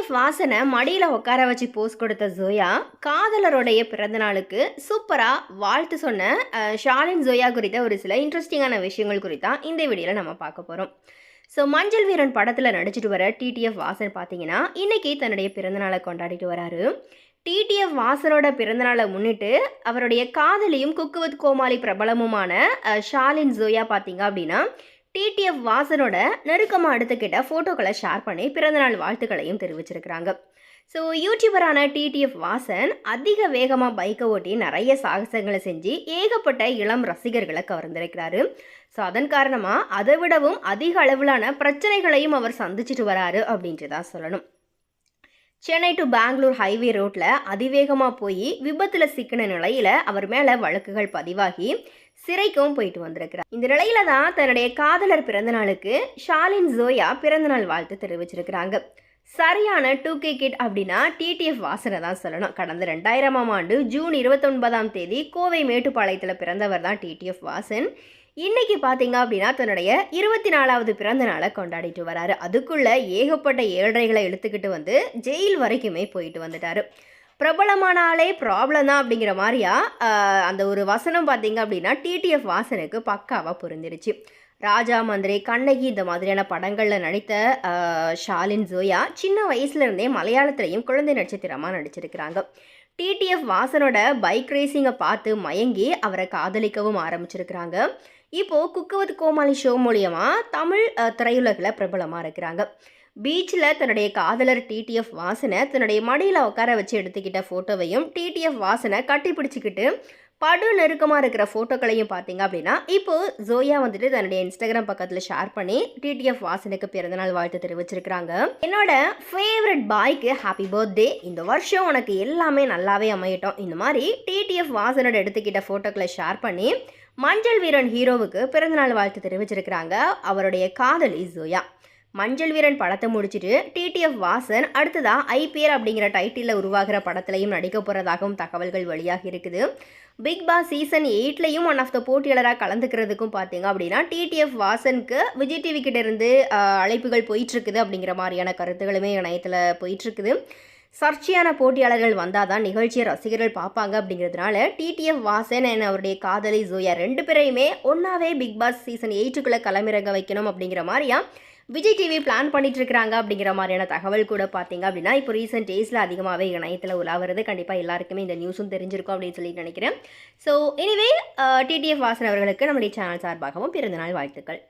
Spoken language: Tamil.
டிடிஎஃப் வாசனை மடியில் உட்கார வச்சு போஸ் கொடுத்த ஜோயா காதலருடைய பிறந்தநாளுக்கு சூப்பராக வாழ்த்து சொன்ன ஷாலின் ஜோயா குறித்த ஒரு சில இன்ட்ரெஸ்டிங்கான விஷயங்கள் குறித்தான் இந்த வீடியோவில் நம்ம பார்க்க போகிறோம் ஸோ மஞ்சள் வீரன் படத்தில் நடிச்சிட்டு வர டிடிஎஃப் வாசன் பார்த்தீங்கன்னா இன்றைக்கி தன்னுடைய பிறந்தநாளை கொண்டாடிட்டு வராரு. டிடிஎஃப் வாசனோட பிறந்தநாளை முன்னிட்டு அவருடைய காதலியும் குக்குவத் கோமாளி பிரபலமுமான ஷாலின் ஜோயா பார்த்தீங்க அப்படின்னா டிடிஎஃப் வாசனோட நெருக்கமாக எடுத்துக்கிட்ட ஃபோட்டோக்களை ஷேர் பண்ணி பிறந்தநாள் வாழ்த்துக்களையும் தெரிவிச்சிருக்கிறாங்க. ஸோ யூடியூபரான டிடிஎஃப் வாசன் அதிக வேகமாக பைக்கை ஓட்டி நிறைய சாகசங்களை செஞ்சு ஏகப்பட்ட இளம் ரசிகர்களை கவர்ந்திருக்கிறாரு. ஸோ அதன் காரணமாக அதை விடவும் அதிக அளவிலான பிரச்சனைகளையும் அவர் சந்திச்சிட்டு வராரு அப்படின்ட்டு தான் சொல்லணும். சென்னை டு பெங்களூர் ஹைவே ரோட்டில் அதிவேகமாக போய் விபத்தில் சிக்கின நிலையில் அவர் மேலே வழக்குகள் பதிவாகி சிறைக்கும் போயிட்டு வந்திருக்கிறார். இந்த நிலையில தான் தன்னுடைய காதலர் பிறந்தநாளுக்கு ஷாலின் ஜோயா பிறந்தநாள் வாழ்த்து தெரிவிச்சிருக்கிறாங்க. சரியான டூ கே கிட் அப்படின்னா டிடிஎஃப் வாசனை தான் சொல்லணும். கடந்த ரெண்டாயிரமாம் ஆண்டு ஜூன் இருபத்தொன்பதாம் தேதி கோவை மேட்டுப்பாளையத்தில் பிறந்தவர் தான் டிடிஎஃப் வாசன். இன்னைக்கு பார்த்தீங்க அப்படின்னா தன்னுடைய இருபத்தி நாலாவது பிறந்த நாளை கொண்டாடிட்டு வராரு. அதுக்குள்ளே ஏகப்பட்ட ஏழ்றைகளை இழுத்துக்கிட்டு வந்து ஜெயில் வரைக்குமே போயிட்டு வந்துட்டாரு. பிரபலமானாலே ப்ராப்ளம் தான் அப்படிங்கிற மாதிரியா அந்த ஒரு வசனம் பார்த்தீங்க அப்படின்னா டிடிஎஃப் வாசனுக்கு பக்காவாக புரிஞ்சிருச்சு. ராஜா மந்திரி கண்ணகி இந்த மாதிரியான படங்களில் நடித்த ஷாலின் ஜோயா சின்ன வயசுலேருந்தே மலையாளத்துலேயும் மலையாளத்திலையும் குழந்தை நட்சத்திரமாக நடிச்சிருக்கிறாங்க. டிடிஎஃப் வாசனோட பைக் ரேசிங்கை பார்த்து மயங்கி அவரை காதலிக்கவும் ஆரம்பிச்சிருக்கிறாங்க. இப்போது குக்குவத் கோமாளி ஷோ மூலியமாக தமிழ் திரையுலகில் பிரபலமாக இருக்கிறாங்க. பீச்சில் தன்னுடைய காதலர் டிடிஎஃப் வாசனை தன்னுடைய மடியில் உட்கார வச்சு எடுத்துக்கிட்ட ஃபோட்டோவையும் டிடிஎஃப் வாசனை கட்டி பிடிச்சிக்கிட்டு படு நெருக்கமாக இருக்கிற ஃபோட்டோக்களையும் பார்த்தீங்க அப்படின்னா இப்போ ஜோயா வந்துட்டு தன்னுடைய இன்ஸ்டாகிராம் பக்கத்தில் ஷேர் பண்ணி டிடிஎஃப் வாசனுக்கு பிறந்தநாள் வாழ்த்து தெரிவிச்சிருக்கிறாங்க. என்னோட ஃபேவரட் பாய்க்கு ஹாப்பி பர்த்டே இந்த வருஷம் உனக்கு எல்லாமே நல்லாவே அமையட்டும். இந்த மாதிரி டிடிஎஃப் வாசனோட எடுத்துக்கிட்ட ஃபோட்டோக்களை ஷேர் பண்ணி மஞ்சள் வீரன் ஹீரோவுக்கு பிறந்தநாள் வாழ்த்து தெரிவிச்சிருக்கிறாங்க. அவருடைய காதலி ஜோயா. மஞ்சள் வீரன் படத்தை முடிச்சிட்டு டிடிஎஃப் வாசன் அடுத்ததாக ஐபிஎல் அப்படிங்கிற டைட்டிலில் உருவாகிற படத்துலையும் நடிக்க போகிறதாகவும் தகவல்கள் வெளியாக இருக்குது. பிக் பாஸ் சீசன் எயிட்லையும் ஒன் ஆஃப் த போட்டியாளராக கலந்துக்கிறதுக்கும் பார்த்தீங்க அப்படின்னா டிடிஎஃப் வாசனுக்கு விஜய் டிவி கிட்டேருந்து அழைப்புகள் போயிட்டுருக்குது அப்படிங்கிற மாதிரியான கருத்துகளுமே இணையத்தில் போயிட்டுருக்குது சர்ச்சையான போட்டியாளர்கள் வந்தால் தான் நிகழ்ச்சியை ரசிகர்கள் பார்ப்பாங்க அப்படிங்கிறதுனால டிடிஎஃப் வாசன் என் அவருடைய காதலி ஜோயா ரெண்டு பேரையுமே ஒன்றாவே பிக் பாஸ் சீசன் எயிட்டுக்குள்ளே களமிறங்க வைக்கணும் அப்படிங்கிற மாதிரியா விஜய் டிவி பிளான் பண்ணிட்டு இருக்கிறாங்க அப்படிங்கிற மாதிரியான தகவல் கூட பார்த்தீங்க அப்படின்னா இப்போ ரீசெண்ட் டேஸில் அதிகமாகவே இணையத்தில் உலாவுறது கண்டிப்பாக எல்லாருக்குமே இந்த நியூஸும் தெரிஞ்சிருக்கும் அப்படின்னு சொல்லி நினைக்கிறேன். ஸோ எனிவே டிடிஎஃப் வாசன் அவர்களுக்கு நம்முடைய சேனல் சார்பாகவும் பிறந்தநாள் வாழ்த்துக்கள்.